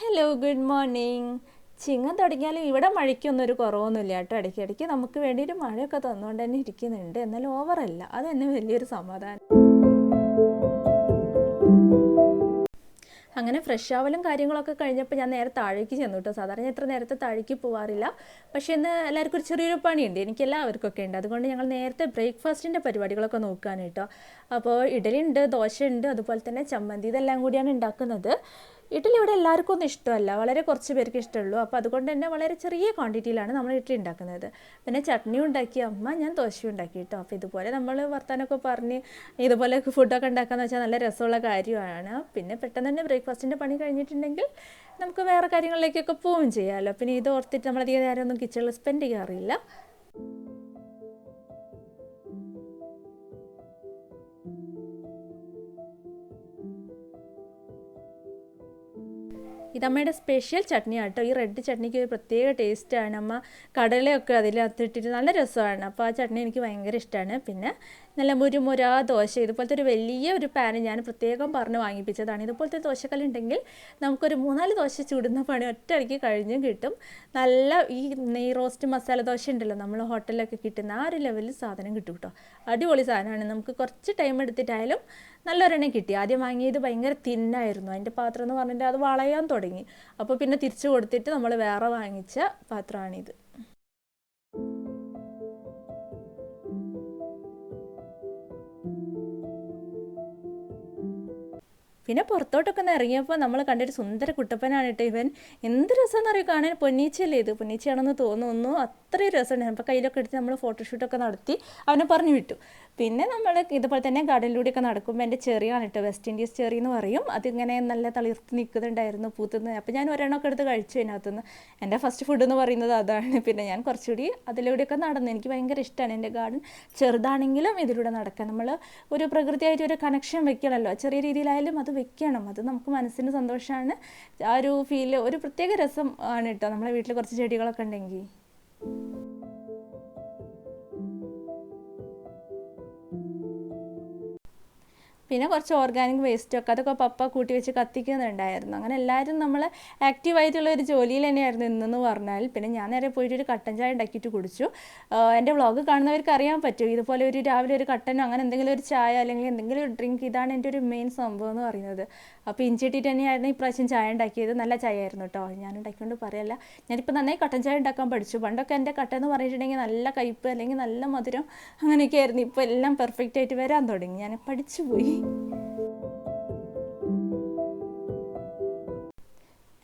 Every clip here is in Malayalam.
ഹലോ ഗുഡ് മോർണിംഗ് ചിങ്ങം തുടങ്ങിയാലും ഇവിടെ മഴയ്ക്കൊന്നും ഒരു കുറവൊന്നുമില്ല കേട്ടോ. ഇടയ്ക്ക് ഇടയ്ക്ക് നമുക്ക് വേണ്ടിയിട്ട് മഴയൊക്കെ തന്നുകൊണ്ട് തന്നെ ഇരിക്കുന്നുണ്ട്. എന്നാലും ഓവറല്ല അത് തന്നെ വലിയൊരു സമാധാനം. അങ്ങനെ ഫ്രഷ് ആവലും കാര്യങ്ങളൊക്കെ കഴിഞ്ഞപ്പോൾ ഞാൻ നേരെ താഴേക്ക് ചെന്നു കേട്ടോ. സാധാരണ ഇത്ര നേരത്തെ താഴേക്ക് പോവാറില്ല. പക്ഷേ ഇന്ന് എല്ലാവർക്കും ഒരു ചെറിയൊരു പണിയുണ്ട്. എനിക്ക് എല്ലാവർക്കൊക്കെ ഉണ്ട്. അതുകൊണ്ട് ഞങ്ങൾ നേരത്തെ ബ്രേക്ക്ഫാസ്റ്റിന്റെ പരിപാടികളൊക്കെ നോക്കാനായിട്ടോ അപ്പോൾ ഇഡലി ഉണ്ട് ദോശ ഉണ്ട് അതുപോലെ തന്നെ ചമ്മന്തി ഇതെല്ലാം കൂടിയാണ് ഉണ്ടാക്കുന്നത്. ഇഡ്ഡലി ഇവിടെ എല്ലാവർക്കും ഒന്നും ഇഷ്ടമല്ല. വളരെ കുറച്ച് പേർക്ക് ഇഷ്ടമുള്ളൂ. അപ്പോൾ അതുകൊണ്ട് തന്നെ വളരെ ചെറിയ ക്വാണ്ടിറ്റിയിലാണ് നമ്മൾ ഇഡ്ഡലി ഉണ്ടാക്കുന്നത്. പിന്നെ ചട്നി ഉണ്ടാക്കി. അമ്മ ഞാൻ ദോശ ഉണ്ടാക്കി കേട്ടോ. അപ്പോൾ ഇതുപോലെ നമ്മൾ വർത്താനൊക്കെ പറഞ്ഞ് ഇതുപോലെ ഫുഡൊക്കെ ഉണ്ടാക്കാന്ന് വെച്ചാൽ നല്ല രസമുള്ള കാര്യമാണ്. പിന്നെ പെട്ടെന്ന് തന്നെ ബ്രേക്ക്ഫാസ്റ്റിന്റെ പണി കഴിഞ്ഞിട്ടുണ്ടെങ്കിൽ നമുക്ക് വേറെ കാര്യങ്ങളിലേക്കൊക്കെ പോവുകയും ചെയ്യാമല്ലോ. പിന്നെ ഇത് ഓർത്തിട്ട് നമ്മളധികം നേരം ഒന്നും കിച്ചണിൽ സ്പെൻഡ് ചെയ്യാറില്ല. ഇതമ്മയുടെ സ്പെഷ്യൽ ചട്നി ആട്ടോ ഈ റെഡ് ചട്നിക്ക് ഒരു പ്രത്യേക ടേസ്റ്റാണ് അമ്മ കടലയൊക്കെ അതിനകത്തിട്ടിട്ട് നല്ല രസമാണ്. അപ്പോൾ ആ ചട്നി എനിക്ക് ഭയങ്കര ഇഷ്ടമാണ് പിന്നെ നല്ല മുരുമുര ദോശ. ഇതുപോലത്തെ ഒരു വലിയ ഒരു പാന് ഞാൻ പ്രത്യേകം പറഞ്ഞ് വാങ്ങിപ്പിച്ചതാണ്. ഇതുപോലത്തെ ദോശക്കല്ലുണ്ടെങ്കിൽ നമുക്കൊരു മൂന്നാൽ ദോശ ചൂടുന്ന പണി ഒറ്റയടിക്ക് കഴിഞ്ഞും കിട്ടും. നല്ല ഈ നെയ് റോസ്റ്റ് മസാല ദോശ ഉണ്ടല്ലോ നമ്മൾ ഹോട്ടലിലൊക്കെ കിട്ടുന്ന ആ ഒരു ലെവലിൽ സാധനം കിട്ടും കേട്ടോ അടിപൊളി സാധനമാണ്. നമുക്ക് കുറച്ച് ടൈം എടുത്തിട്ടായാലും നല്ലൊരെണ്ണം കിട്ടി. ആദ്യം വാങ്ങിയത് ഭയങ്കര തിന്നായിരുന്നു അതിന്റെ പാത്രം എന്ന് പറഞ്ഞിട്ട് അത് വളയാൻ തുടങ്ങി. അപ്പോൾ പിന്നെ തിരിച്ചു കൊടുത്തിട്ട് നമ്മൾ വേറെ വാങ്ങിച്ച പാത്രമാണിത്. പിന്നെ പുറത്തോട്ടൊക്കെ ഒന്ന് ഇറങ്ങിയപ്പോൾ നമ്മൾ കണ്ടൊരു സുന്ദര കുട്ടപ്പനാണ് കേട്ടോ ഇവൻ. എന്ത് രസമെന്ന് അറിയാം കാണാൻ? പൊന്നീച്ചല്ലേ ഇത്? പൊന്നീച്ചയാണെന്ന് തോന്നുന്നു. അത്രയും രസമുണ്ട്. അപ്പോൾ കയ്യിലൊക്കെ എടുത്ത് നമ്മൾ ഫോട്ടോഷൂട്ടൊക്കെ നടത്തി അവനെ പറഞ്ഞു വിട്ടു. പിന്നെ നമ്മൾ ഇതുപോലെ തന്നെ ഗാർഡനിലൂടെയൊക്കെ നടക്കുമ്പോൾ എന്റെ ചെറിയാണ് കേട്ടോ വെസ്റ്റ് ഇൻഡീസ് ചെറി എന്ന് പറയും. അതിങ്ങനെ നല്ല തളിർത്ത് നിൽക്കുന്നുണ്ടായിരുന്നു പൂത്തുന്നത് അപ്പോൾ ഞാൻ ഒരെണ്ണമൊക്കെ എടുത്ത് കഴിച്ചു അതിനകത്തുനിന്ന്. എന്റെ ഫസ്റ്റ് ഫുഡ് എന്ന് പറയുന്നത് അതാണ്. പിന്നെ ഞാൻ കുറച്ചുകൂടി അതിലൂടെയൊക്കെ നടന്നു. എനിക്ക് ഭയങ്കര ഇഷ്ടമാണ് എന്റെ ഗാർഡൻ. ചെറുതാണെങ്കിലും ഇതിലൂടെ നടക്കാം നമ്മൾ ഒരു പ്രകൃതിയായിട്ട് ഒരു കണക്ഷൻ വെക്കണമല്ലോ. ചെറിയ രീതിയിലായാലും അത് വെക്കണം. അത് നമുക്ക് മനസ്സിന് സന്തോഷമാണ് ആ ഒരു ഫീൽ ഒരു പ്രത്യേക രസം ആണ് കേട്ടോ നമ്മളെ വീട്ടിൽ കുറച്ച് ചെടികളൊക്കെ ഉണ്ടെങ്കിൽ പിന്നെ കുറച്ച് ഓർഗാനിക് വേസ്റ്റൊക്കെ അതൊക്കെ പപ്പ കൂട്ടി വെച്ച് കത്തിക്കുന്നുണ്ടായിരുന്നു. അങ്ങനെ എല്ലാവരും നമ്മൾ ആക്റ്റീവായിട്ടുള്ള ഒരു ജോലിയിൽ തന്നെയായിരുന്നു ഇന്നെന്ന് പറഞ്ഞാൽ. പിന്നെ ഞാൻ നേരെ പോയിട്ട് ഒരു കട്ടൻ ചായ ഉണ്ടാക്കിയിട്ട് കുടിച്ചു. എന്റെ വ്ളോഗ് കാണുന്നവർക്ക് അറിയാൻ പറ്റും. ഇതുപോലെ ഒരു രാവിലെ ഒരു കട്ടനോ അങ്ങനെ എന്തെങ്കിലും ഒരു ചായ അല്ലെങ്കിൽ എന്തെങ്കിലും ഒരു ഡ്രിങ്ക് ഇതാണ് എന്റെ ഒരു മെയിൻ സംഭവം എന്ന് പറയുന്നത്. അപ്പോൾ ഇഞ്ചിട്ടിട്ട് തന്നെയായിരുന്നു ഇപ്രാവശ്യം ചായ ഉണ്ടാക്കിയത്. നല്ല ചായ ആയിരുന്നു കേട്ടോ. ഞാൻ ഉണ്ടാക്കിക്കൊണ്ട് പറയല്ല. ഞാനിപ്പോൾ നന്നായി കട്ടൻ ചായ ഉണ്ടാക്കാൻ പഠിച്ചു. പണ്ടൊക്കെ എന്റെ കട്ട എന്ന് പറഞ്ഞിട്ടുണ്ടെങ്കിൽ നല്ല കയ്പ്പ് അല്ലെങ്കിൽ നല്ല മധുരം അങ്ങനെയൊക്കെ ആയിരുന്നു. ഇപ്പോൾ എല്ലാം പെർഫെക്റ്റ് ആയിട്ട് വരാൻ തുടങ്ങി. ഞാൻ പഠിച്ചു പോയി.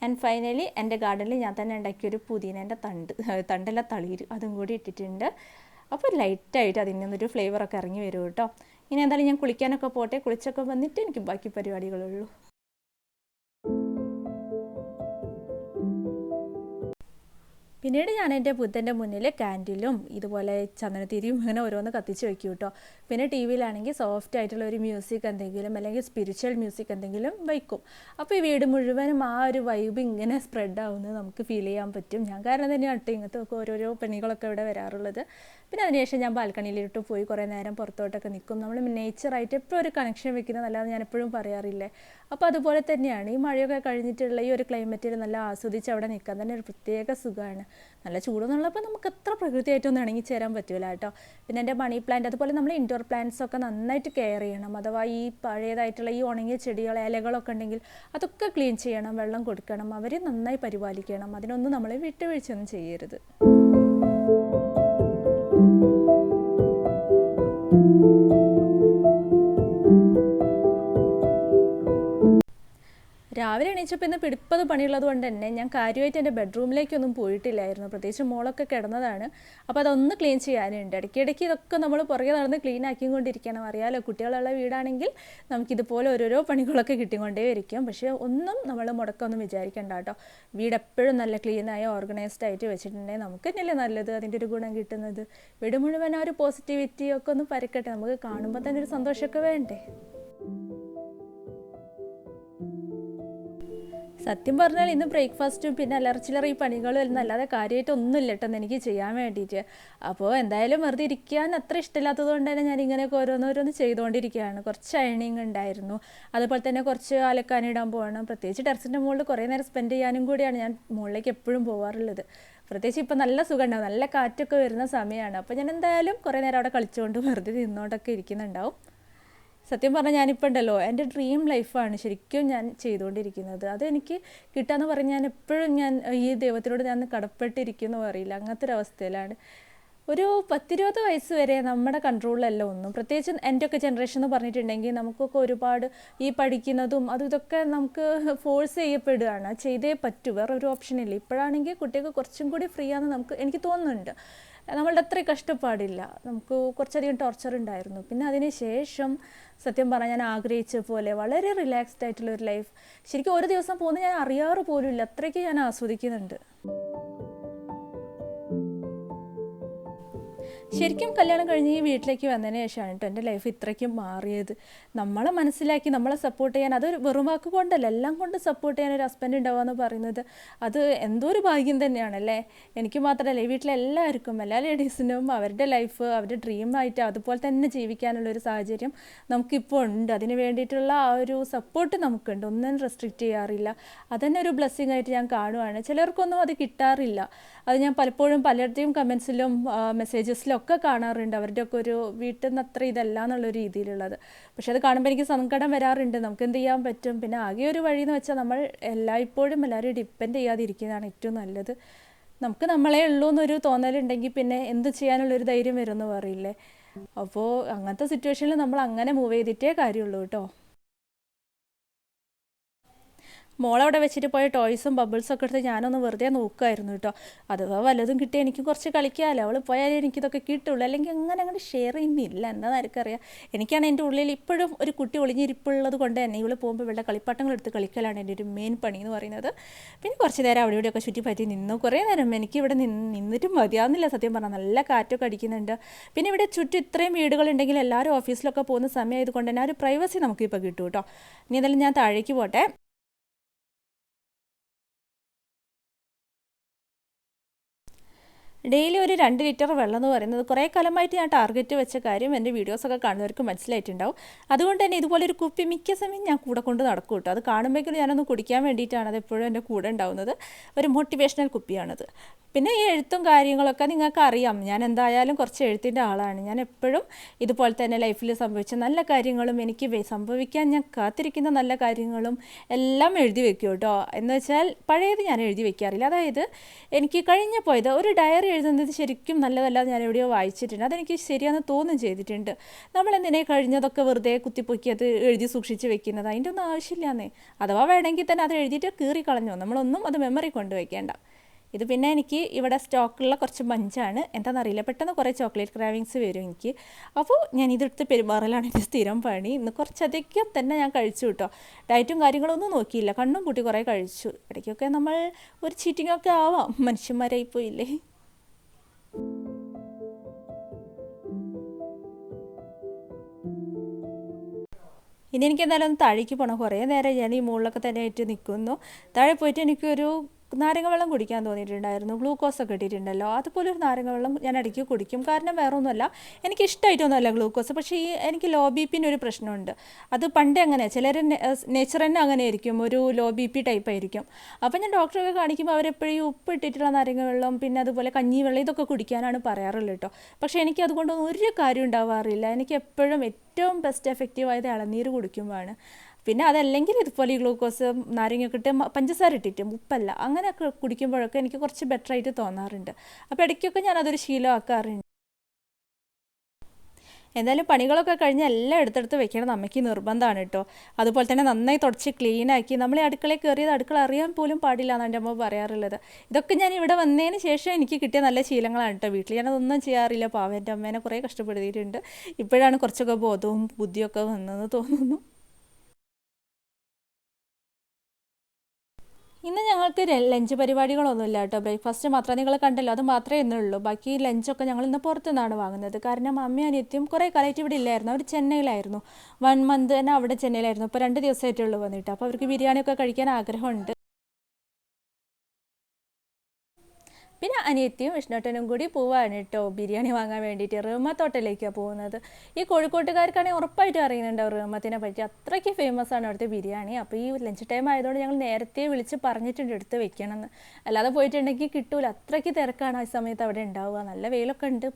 ആൻഡ് ഫൈനലി എന്റെ ഗാർഡനിൽ ഞാൻ തന്നെ ഉണ്ടാക്കിയൊരു പുതിനേന്റെ തണ്ട് തണ്ടല്ല തളിര് അതും കൂടി ഇട്ടിട്ടുണ്ട്. അപ്പോൾ ലൈറ്റായിട്ട് അതിൽ നിന്നൊരു ഫ്ലേവറൊക്കെ ഇറങ്ങി വരും കേട്ടോ. ഇനി എന്തായാലും ഞാൻ കുളിക്കാനൊക്കെ പോട്ടെ. കുളിച്ചൊക്കെ വന്നിട്ട് എനിക്ക് ബാക്കി പരിപാടികളുള്ളൂ പിന്നീട് ഞാൻ എന്റെ ബുദ്ധന്റെ മുന്നിൽ കാൻഡിലും ഇതുപോലെ ചന്ദനത്തിരിയും അങ്ങനെ ഓരോന്ന് കത്തിച്ച് വെക്കും കേട്ടോ. പിന്നെ ടി വിയിലാണെങ്കിൽ സോഫ്റ്റ് ആയിട്ടുള്ള ഒരു മ്യൂസിക് എന്തെങ്കിലും അല്ലെങ്കിൽ സ്പിരിച്വൽ മ്യൂസിക് എന്തെങ്കിലും വയ്ക്കും അപ്പോൾ ഈ വീട് മുഴുവനും ആ ഒരു വൈബ് ഇങ്ങനെ സ്പ്രെഡ് ആവുന്നത് നമുക്ക് ഫീൽ ചെയ്യാൻ പറ്റും. ഞാൻ കാരണം തന്നെയാണ് കേട്ടോ ഇങ്ങനത്തെ ഒക്കെ ഓരോരോ പണികളൊക്കെ ഇവിടെ വരാറുള്ളത്. പിന്നെ അതിനുശേഷം ഞാൻ ബാൽക്കണിയിലിട്ട് പോയി കുറേ നേരം പുറത്തോട്ടൊക്കെ നിൽക്കും. നമ്മൾ നേച്ചറായിട്ട് എപ്പോഴും ഒരു കണക്ഷൻ വെക്കുന്നത് നല്ലത് ഞാൻ എപ്പോഴും പറയാറില്ലേ. അപ്പോൾ അതുപോലെ തന്നെയാണ് ഈ മഴയൊക്കെ കഴിഞ്ഞിട്ടുള്ള ഈ ഒരു ക്ലൈമറ്റിൽ നല്ല ആസ്വദിച്ച് അവിടെ നിൽക്കാൻ തന്നെ ഒരു പ്രത്യേക സുഖമാണ്. നല്ല ചൂടെന്നുള്ളപ്പോൾ നമുക്ക് എത്ര പ്രകൃതിയായിട്ടൊന്നും ഇണങ്ങി ചേരാൻ പറ്റില്ല കേട്ടോ. പിന്നെ എന്റെ മണി പ്ലാന്റ് അതുപോലെ നമ്മൾ ഇൻഡോർ പ്ലാന്റ്സ് ഒക്കെ നന്നായിട്ട് കെയർ ചെയ്യണം. അഥവാ ഈ പഴയതായിട്ടുള്ള ഈ ഉണങ്ങിയ ചെടികൾ ഇലകളൊക്കെ ഉണ്ടെങ്കിൽ അതൊക്കെ ക്ലീൻ ചെയ്യണം വെള്ളം കൊടുക്കണം അവരെ നന്നായി പരിപാലിക്കണം. അതിനൊന്നും നമ്മൾ വിട്ടുവീഴ്ചയൊന്നും ചെയ്യരുത്. രാവിലെ എണീച്ചപ്പോൾ ഇന്ന് പിടിപ്പത് പണിയുള്ളത് കൊണ്ട് തന്നെ ഞാൻ കാര്യമായിട്ട് എന്റെ ബെഡ്റൂമിലേക്കൊന്നും പോയിട്ടില്ലായിരുന്നു. പ്രത്യേകിച്ച് മോളൊക്കെ കിടന്നതാണ്. അപ്പോൾ അതൊന്ന് ക്ലീൻ ചെയ്യാനുണ്ട്. ഇടയ്ക്കിടയ്ക്ക് ഇതൊക്കെ നമ്മൾ പുറകെ നടന്ന് ക്ലീൻ ആക്കിക്കൊണ്ടിരിക്കണം. അറിയാലോ കുട്ടികളുള്ള വീടാണെങ്കിൽ നമുക്കിതുപോലെ ഓരോരോ പണികളൊക്കെ കിട്ടിക്കൊണ്ടേ ഇരിക്കും. പക്ഷേ ഒന്നും നമ്മൾ മുടക്കമൊന്നും വിചാരിക്കേണ്ട കേട്ടോ. വീട് എപ്പോഴും നല്ല ക്ലീനായി ഓർഗനൈസ്ഡ് ആയിട്ട് വെച്ചിട്ടുണ്ടെങ്കിൽ നമുക്ക് തന്നെയല്ലേ നല്ലത് അതിന്റെ ഒരു ഗുണം കിട്ടുന്നത്. വീട് മുഴുവൻ ആ ഒരു പോസിറ്റിവിറ്റി ഒക്കെ ഒന്ന് പരക്കട്ടെ. നമുക്ക് കാണുമ്പോൾ തന്നെ ഒരു സന്തോഷമൊക്കെ വേണ്ടേ? സത്യം പറഞ്ഞാൽ ഇന്ന് ബ്രേക്ക്ഫാസ്റ്റും പിന്നെ അലർച്ചിലറി പണികളും എല്ലാം അല്ലാതെ കാര്യമായിട്ട് ഒന്നുമില്ല കേട്ടോ എനിക്ക് ചെയ്യാൻ വേണ്ടിയിട്ട്. അപ്പോൾ എന്തായാലും വെറുതെ ഇരിക്കാൻ അത്ര ഇഷ്ടമില്ലാത്തത് കൊണ്ട് തന്നെ ഞാൻ ഇങ്ങനെയൊക്കെ ഓരോന്നോരോന്ന് ചെയ്തുകൊണ്ടിരിക്കുകയാണ്. കുറച്ച് അയണിങ് ഉണ്ടായിരുന്നു. അതുപോലെ തന്നെ കുറച്ച് അലക്കാനിടാൻ പോകണം. പ്രത്യേകിച്ച് ടെറസിന്റെ മുകളിൽ കുറേ നേരം സ്പെൻഡ് ചെയ്യാനും കൂടിയാണ് ഞാൻ മുകളിലേക്ക് എപ്പോഴും പോകാറുള്ളത് പ്രത്യേകിച്ച് ഇപ്പം നല്ല സുഖമുണ്ടാവും. നല്ല കാറ്റൊക്കെ വരുന്ന സമയമാണ്. അപ്പോൾ ഞാൻ എന്തായാലും കുറേ നേരം അവിടെ കളിച്ചുകൊണ്ട് വെറുതെ നിന്നുകൊണ്ടൊക്കെ ഇരിക്കുന്നുണ്ടാവും. സത്യം പറഞ്ഞാൽ ഞാനിപ്പോൾ ഉണ്ടല്ലോ എന്റെ ഡ്രീം ലൈഫാണ് ശരിക്കും ഞാൻ ചെയ്തുകൊണ്ടിരിക്കുന്നത്. അതെനിക്ക് കിട്ടാന്ന് പറഞ്ഞാൽ ഞാൻ എപ്പോഴും ഞാൻ ഈ ദൈവത്തിനോട് ഞാൻ കടപ്പെട്ടിരിക്കുന്നു അറിയില്ല. അങ്ങനത്തെ ഒരു അവസ്ഥയിലാണ്. ഒരു പത്തിരുപത് വയസ്സ് വരെ നമ്മുടെ കൺട്രോളിലല്ല ഒന്നും. പ്രത്യേകിച്ച് എന്റെ ഒക്കെ ജനറേഷൻ എന്ന് പറഞ്ഞിട്ടുണ്ടെങ്കിൽ നമുക്കൊക്കെ ഒരുപാട് ഈ പഠിക്കുന്നതും അതും ഇതൊക്കെ നമുക്ക് ഫോഴ്സ് ചെയ്യപ്പെടുകയാണ്. ചെയ്തേ പറ്റൂ. വേറെ ഒരു ഓപ്ഷൻ ഇല്ല. ഇപ്പോഴാണെങ്കിൽ കുട്ടികൾക്ക് കുറച്ചും കൂടി ഫ്രീ ആണെന്ന് നമുക്ക് എനിക്ക് തോന്നുന്നുണ്ട്. നമ്മളുടെ അത്രയും കഷ്ടപ്പാടില്ല. നമുക്ക് കുറച്ചധികം ടോർച്ചർ ഉണ്ടായിരുന്നു. പിന്നെ അതിന് ശേഷം സത്യം പറഞ്ഞാൽ ഞാൻ ആഗ്രഹിച്ച പോലെ വളരെ റിലാക്സ്ഡ് ആയിട്ടുള്ള ഒരു ലൈഫ് ശരിക്കും ഒരു ദിവസം പോകുന്നത് ഞാൻ അറിയാറ് പോലും ഇല്ല. അത്രയ്ക്ക് ഞാൻ ആസ്വദിക്കുന്നുണ്ട്. ശരിക്കും കല്യാണം കഴിഞ്ഞ് ഈ വീട്ടിലേക്ക് വന്നതിന് ശേഷമാണ് കേട്ടോ എന്റെ ലൈഫ് ഇത്രയ്ക്കും മാറിയത്. നമ്മളെ മനസ്സിലാക്കി നമ്മളെ സപ്പോർട്ട് ചെയ്യാൻ അതൊരു വെറും വാക്ക് കൊണ്ടല്ല എല്ലാം കൊണ്ട് സപ്പോർട്ട് ചെയ്യാൻ ഒരു ഹസ്ബൻഡ് ഉണ്ടാവുക എന്ന് പറയുന്നത് അത് എന്തോ ഒരു ഭാഗ്യം തന്നെയാണല്ലേ? എനിക്ക് മാത്രമല്ല ഈ വീട്ടിലെ എല്ലാവർക്കും എല്ലാ ലേഡീസിനും അവരുടെ ലൈഫ് അവരുടെ ഡ്രീമായിട്ട് അതുപോലെ തന്നെ ജീവിക്കാനുള്ള ഒരു സാഹചര്യം നമുക്കിപ്പോൾ ഉണ്ട്. അതിന് വേണ്ടിയിട്ടുള്ള ആ ഒരു സപ്പോർട്ട് നമുക്കുണ്ട്. ഒന്നും റെസ്ട്രിക്റ്റ് ചെയ്യാറില്ല. അതന്നെ ഒരു ബ്ലെസ്സിങ് ആയിട്ട് ഞാൻ കാണുവാണ്. ചിലർക്കൊന്നും അത് കിട്ടാറില്ല. അത് ഞാൻ പലപ്പോഴും പലരുടെയും കമൻസിലും മെസ്സേജസിലും ഒക്കെ കാണാറുണ്ട്. അവരുടെയൊക്കെ ഒരു വീട്ടിൽ നിന്ന് അത്ര ഇതല്ല എന്നുള്ള രീതിയിലുള്ളത്. പക്ഷെ അത് കാണുമ്പോൾ എനിക്ക് സങ്കടം വരാറുണ്ട്. നമുക്ക് എന്ത് ചെയ്യാൻ പറ്റും? പിന്നെ ആകെ ഒരു വഴി എന്ന് വെച്ചാൽ നമ്മൾ എല്ലായ്പ്പോഴും എല്ലാവരും ഡിപ്പെൻഡ് ചെയ്യാതിരിക്കുന്നതാണ് ഏറ്റവും നല്ലത്. നമുക്ക് നമ്മളെ ഉള്ളൂ എന്നൊരു തോന്നലുണ്ടെങ്കിൽ പിന്നെ എന്ത് ചെയ്യാനുള്ളൊരു ധൈര്യം വരുമെന്ന് പറയില്ലേ? അപ്പോൾ അങ്ങനത്തെ സിറ്റുവേഷനിൽ നമ്മൾ അങ്ങനെ മൂവ് ചെയ്തിട്ടേ കാര്യമുള്ളൂ കേട്ടോ. മോളവിടെ വെച്ചിട്ട് പോയ ടോയ്സും ബബിൾസും ഒക്കെ എടുത്ത് ഞാനൊന്ന് വെറുതെ നോക്കുമായിരുന്നു കേട്ടോ. അഥവാ വല്ലതും കിട്ടി എനിക്ക് കുറച്ച് കളിക്കാമല്ലോ അവൾ പോയാലേ എനിക്കിതൊക്കെ കിട്ടുള്ളൂ. അല്ലെങ്കിൽ അങ്ങനെ അങ്ങോട്ട് ഷെയർ ചെയ്യുന്നില്ല. എന്താണെന്ന് നിനക്കറിയാം എനിക്കാണ് എന്റെ ഉള്ളിൽ ഇപ്പോഴും ഒരു കുട്ടി ഒളിഞ്ഞിരിപ്പുള്ളത് കൊണ്ട് തന്നെ ഇവൾ പോകുമ്പോൾ ഇവളുടെ കളിപ്പാട്ടങ്ങൾ എടുത്ത് കളിക്കലാണ് എന്റെ ഒരു മെയിൻ പണി എന്ന് പറയുന്നത്. പിന്നെ കുറച്ച് നേരം അവിടെ ഇവിടെയൊക്കെ ചുറ്റിപ്പറ്റി നിന്നു. കുറേ നേരം എനിക്ക് ഇവിടെ നിന്ന് നിന്നിട്ടും മതിയാവുന്നില്ല സത്യം പറഞ്ഞാൽ നല്ല കാറ്റൊക്കെ അടിക്കുന്നുണ്ട്. പിന്നെ ഇവിടെ ചുറ്റും ഇത്രയും വീടുകളുണ്ടെങ്കിൽ എല്ലാവരും ഓഫീസിലൊക്കെ പോകുന്ന സമയമായതുകൊണ്ട് തന്നെ ആ ഒരു പ്രൈവസി നമുക്കിപ്പോൾ കിട്ടും കേട്ടോ ഇനി എന്തായാലും ഞാൻ താഴേക്ക് പോട്ടെ. ഡെയിലി ഒരു രണ്ട് ലിറ്റർ വെള്ളം എന്ന് പറയുന്നത് കുറേ കാലമായിട്ട് ഞാൻ ടാർഗറ്റ് വെച്ച കാര്യം എന്റെ വീഡിയോസൊക്കെ കാണുന്നവർക്ക് മനസ്സിലായിട്ടുണ്ടാവും. അതുകൊണ്ട് തന്നെ ഇതുപോലെ ഒരു കുപ്പി മിക്ക സമയം ഞാൻ കൂടെ കൊണ്ട് നടക്കും കേട്ടോ. അത് കാണുമ്പോഴേക്കും ഞാനൊന്ന് കുടിക്കാൻ വേണ്ടിയിട്ടാണ് അത് എപ്പോഴും എന്റെ കൂടെ ഉണ്ടാവുന്നത്. ഒരു മോട്ടിവേഷണൽ കുപ്പിയാണത്. പിന്നെ ഈ എഴുത്തും കാര്യങ്ങളൊക്കെ നിങ്ങൾക്ക് അറിയാം ഞാൻ എന്തായാലും കുറച്ച് എഴുത്തിന്റെ ആളാണ്. ഞാൻ എപ്പോഴും ഇതുപോലെ തന്നെ ലൈഫിൽ സംഭവിച്ച നല്ല കാര്യങ്ങളും എനിക്ക് സംഭവിക്കാൻ ഞാൻ കാത്തിരിക്കുന്ന നല്ല കാര്യങ്ങളും എല്ലാം എഴുതി വെക്കും കേട്ടോ. എന്ന് വെച്ചാൽ പഴയത് ഞാൻ എഴുതി വെക്കാറില്ല. അതായത് എനിക്ക് കഴിഞ്ഞ പോയത് ഒരു ഡയറി എഴുതുന്നത് ശരിക്കും നല്ലതല്ല ഞാൻ എവിടെയോ വായിച്ചിട്ടുണ്ട്. അതെനിക്ക് ശരിയാന്ന് തോന്നും ചെയ്തിട്ടുണ്ട്. നമ്മൾ എന്തിനെ കഴിഞ്ഞതൊക്കെ വെറുതെ കുത്തിപ്പൊക്കി അത് എഴുതി സൂക്ഷിച്ച് വെക്കുന്നത്? അതിന്റെ ഒന്നും ആവശ്യമില്ലാന്നേ. അഥവാ വേണമെങ്കിൽ തന്നെ അത് എഴുതിയിട്ട് കീറി കളഞ്ഞോ നമ്മളൊന്നും അത് മെമ്മറി കൊണ്ടുവയ്ക്കേണ്ട ഇത് പിന്നെ എനിക്ക് ഇവിടെ സ്റ്റോക്കുള്ള കുറച്ച് മഞ്ചാണ്. എന്താണെന്നറിയില്ല പെട്ടെന്ന് കുറേ ചോക്ലേറ്റ് ക്രാവിങ്സ് വരും എനിക്ക്. അപ്പോൾ ഞാൻ ഇതെടുത്ത് പെരുമാറലാണ് എന്റെ സ്ഥിരം പണി. ഇന്ന് കുറച്ചധികം തന്നെ ഞാൻ കഴിച്ചു കേട്ടോ. ഡയറ്റും കാര്യങ്ങളൊന്നും നോക്കിയില്ല. കണ്ണും കൂട്ടി കുറേ കഴിച്ചു. ഇടയ്ക്കൊക്കെ നമ്മൾ ഒരു ചീറ്റിങ്ങൊക്കെ ആവാം. മനുഷ്യന്മാരായി പോയില്ലേ ഇനി എനിക്ക് എന്തായാലും ഒന്ന് താഴേക്ക് പോകണം കുറേ നേരം ഞാൻ ഈ മുകളിലൊക്കെ തന്നെ ആയിട്ട് നിൽക്കുന്നു താഴെ പോയിട്ട് എനിക്കൊരു നാരങ്ങ വെള്ളം കുടിക്കാൻ തോന്നിയിട്ടുണ്ടായിരുന്നു. ഗ്ലൂക്കോസ് ഒക്കെ ഇട്ടിട്ടുണ്ടല്ലോ. അതുപോലെ ഒരു നാരങ്ങ വെള്ളം ഞാൻ ഇടയ്ക്ക് കുടിക്കും. കാരണം വേറെ ഒന്നുമല്ല എനിക്ക് ഇഷ്ടമായിട്ടൊന്നുമല്ല ഗ്ലൂക്കോസ്. പക്ഷേ ഈ എനിക്ക് ലോ ബി പിന്നെ ഒരു പ്രശ്നമുണ്ട്. അത് പണ്ടേ അങ്ങനെ ചിലർ നേച്ചർ തന്നെ അങ്ങനെ ആയിരിക്കും ഒരു ലോ ബി പി ടൈപ്പ് ആയിരിക്കും. അപ്പം ഞാൻ ഡോക്ടറൊക്കെ കാണിക്കുമ്പോൾ അവരെപ്പോഴും ഉപ്പ് ഇട്ടിട്ടുള്ള നാരങ്ങ വെള്ളം പിന്നെ അതുപോലെ കഞ്ഞി വെള്ളം ഇതൊക്കെ കുടിക്കാനാണ് പറയാറുള്ളത് കേട്ടോ. പക്ഷേ എനിക്ക് അതുകൊണ്ടൊന്നും ഒരു കാര്യം ഉണ്ടാവാറില്ല. എനിക്ക് എപ്പോഴും ഏറ്റവും ബെസ്റ്റ് എഫക്റ്റീവായത് ഇളനീര് കുടിക്കുമ്പോഴാണ്. പിന്നെ അതല്ലെങ്കിൽ ഇതുപോലെ ഈ ഗ്ലൂക്കോസ് നാരങ്ങയൊക്കെ ഇട്ട് പഞ്ചസാര ഇട്ടിട്ട് ഉപ്പല്ല അങ്ങനെയൊക്കെ കുടിക്കുമ്പോഴൊക്കെ എനിക്ക് കുറച്ച് ബെറ്റർ ആയിട്ട് തോന്നാറുണ്ട്. അപ്പോൾ ഇടയ്ക്കൊക്കെ ഞാൻ അതൊരു ശീലമാക്കാറുണ്ട്. എന്തായാലും പണികളൊക്കെ കഴിഞ്ഞ് എല്ലാം എടുത്തെടുത്ത് വെക്കണം. നമുക്ക് നിർബന്ധമാണ് കേട്ടോ. അതുപോലെ തന്നെ നന്നായി തുടച്ച് ക്ലീനാക്കി നമ്മൾ ഈ അടുക്കളയിൽ കയറിയത് അടുക്കള അറിയാൻ പോലും പാടില്ല എന്നാണ് എന്റെ അമ്മ പറയാറുള്ളത്. ഇതൊക്കെ ഞാൻ ഇവിടെ വന്നതിന് ശേഷം എനിക്ക് കിട്ടിയ നല്ല ശീലങ്ങളാണ് കേട്ടോ വീട്ടിൽ ഞാനതൊന്നും ചെയ്യാറില്ല. പാവം എന്റെ അമ്മേനെ കുറേ കഷ്ടപ്പെടുത്തിയിട്ടുണ്ട്. ഇപ്പോഴാണ് കുറച്ചൊക്കെ ബോധവും ബുദ്ധിയൊക്കെ വന്നതെന്ന് തോന്നുന്നു. ഇന്ന് ഞങ്ങൾക്ക് ലഞ്ച് പരിപാടികളൊന്നുമില്ല കേട്ടോ. ബ്രേക്ക്ഫാസ്റ്റ് മാത്രമേ നിങ്ങൾ കണ്ടല്ലോ. അത് മാത്രമേ ഇന്നുള്ളൂ. ബാക്കി ലഞ്ചൊക്കെ ഞങ്ങൾ ഇന്ന് പുറത്തുനിന്നാണ് വാങ്ങുന്നത്. കാരണം അമ്മയും അനിയത്തിയും കുറേ കാലമായിട്ട് ഇവിടെ ഇല്ലായിരുന്നു. അവർ ചെന്നൈയിലായിരുന്നു. വൺ മന്ത് തന്നെ അവിടെ ചെന്നൈയിലായിരുന്നു. ഇപ്പോൾ രണ്ട് ദിവസമായിട്ടുള്ളൂ വന്നിട്ട്. അപ്പോൾ അവർക്ക് ബിരിയാണിയൊക്കെ കഴിക്കാൻ ആഗ്രഹമുണ്ട്. പിന്നെ അനിയത്തിയും വിഷ്ണുട്ടനും കൂടി പോവാണ് കേട്ടോ. ബിരിയാണി വാങ്ങാൻ വേണ്ടിയിട്ട് റഹ്മ തോട്ടലേക്കാണ് പോകുന്നത്. ഈ കോഴിക്കോട്ടുകാർക്കാണെങ്കിൽ ഉറപ്പായിട്ടും അറിയുന്നുണ്ടാവും റഹ്മത്തിനെ പറ്റി. അത്രയ്ക്ക് ഫേമസ് ആണ് അവിടുത്തെ ബിരിയാണി. അപ്പോൾ ഈ ലഞ്ച് ടൈം ആയതുകൊണ്ട് ഞങ്ങൾ നേരത്തെ വിളിച്ച് പറഞ്ഞിട്ടുണ്ട് എടുത്ത് വെക്കണമെന്ന്. അല്ലാതെ പോയിട്ടുണ്ടെങ്കിൽ കിട്ടൂല. അത്രയ്ക്ക് തിരക്കാണ് ആ സമയത്ത് അവിടെ ഉണ്ടാവുക. നല്ല വെയിലൊക്കെ ഉണ്ട്.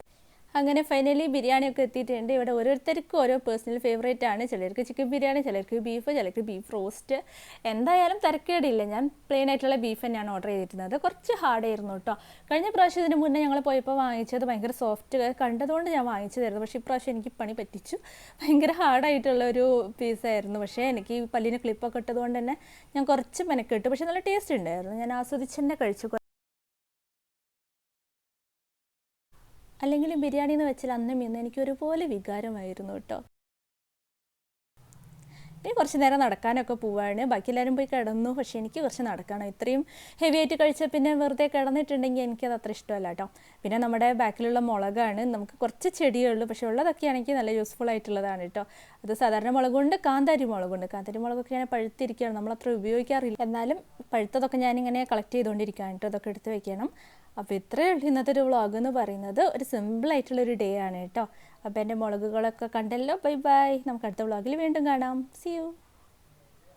അങ്ങനെ ഫൈനലി ബിരിയാണി ഒക്കെ എത്തിയിട്ടുണ്ട്. ഇവിടെ ഓരോരുത്തർക്കും ഓരോ പേഴ്സണൽ ഫേവറേറ്റ് ആണ്. ചിലർക്ക് ചിക്കൻ ബിരിയാണി ചിലർക്ക് ബീഫ് ചിലർക്ക് ബീഫ് റോസ്റ്റ് എന്തായാലും തിരക്കേടില്ല. ഞാൻ പ്ലെയിൻ ആയിട്ടുള്ള ബീഫ് തന്നെയാണ് ഓർഡർ ചെയ്തിരുന്നത്. കുറച്ച് ഹാർഡായിരുന്നു കേട്ടോ. കഴിഞ്ഞ പ്രാവശ്യം ഇതിന് മുന്നേ ഞങ്ങൾ പോയപ്പോൾ വാങ്ങിച്ചത് ഭയങ്കര സോഫ്റ്റ് കണ്ടതുകൊണ്ട് ഞാൻ വാങ്ങിച്ചതായിരുന്നു പക്ഷേ ഇപ്രാവശ്യം എനിക്ക് പണി പറ്റിച്ചു. ഭയങ്കര ഹാർഡായിട്ടുള്ള ഒരു പീസായിരുന്നു പക്ഷേ എനിക്ക് ഈ പല്ലിന് ക്ലിപ്പൊക്കെ ഇട്ടതുകൊണ്ട് തന്നെ ഞാൻ കുറച്ച് മെനക്കെട്ടു. പക്ഷേ നല്ല ടേസ്റ്റ് ഉണ്ടായിരുന്നു. ഞാൻ ആസ്വദിച്ച് തന്നെ കഴിച്ചു. അല്ലെങ്കിലും ബിരിയാണി എന്ന് വെച്ചാൽ അന്നും ഇന്ന് എനിക്ക് ഒരുപോലെ വികാരമായിരുന്നു കേട്ടോ. ഇനി കുറച്ച് നേരം നടക്കാനൊക്കെ പോവാണ്. ബാക്കി എല്ലാവരും പോയി കിടന്നു. പക്ഷേ എനിക്ക് കുറച്ച് നടക്കണം. ഇത്രയും ഹെവി ആയിട്ട് കഴിച്ച പിന്നെ വെറുതെ കിടന്നിട്ടുണ്ടെങ്കിൽ എനിക്കത് അത്ര ഇഷ്ടമല്ല കേട്ടോ. പിന്നെ നമ്മുടെ ബാക്കിലുള്ള മുളകാണ്. നമുക്ക് കുറച്ച് ചെടിയേ ഉള്ളൂ. പക്ഷേ ഉള്ളതൊക്കെ ആണെങ്കിൽ നല്ല യൂസ്ഫുൾ ആയിട്ടുള്ളതാണ് കേട്ടോ. അത് സാധാരണ മുളകുണ്ട് കാന്താരി മുളകുണ്ട്. കാന്താരി മുളകൊക്കെ ഞാൻ പഴുത്തിരിക്കുകയാണ്. നമ്മൾ അത്ര ഉപയോഗിക്കാറില്ല. എന്നാലും പഴുത്തതൊക്കെ ഞാനിങ്ങനെ കളക്ട് ചെയ്തുകൊണ്ടിരിക്കുകയാണ് കേട്ടോ. അതൊക്കെ എടുത്ത് വെക്കണം. അപ്പോൾ ഇത്രയേ ഉള്ളൂ ഇന്നത്തെ ഒരു വ്ളോഗ് എന്ന് പറയുന്നത്. ഒരു സിമ്പിൾ ആയിട്ടുള്ളൊരു ഡേ ആണ് കേട്ടോ. അപ്പോൾ എന്റെ മുളകുകളൊക്കെ കണ്ടല്ലോ. ബൈ ബൈ നമുക്ക് അടുത്ത വ്ളോഗിൽ വീണ്ടും കാണാം. C U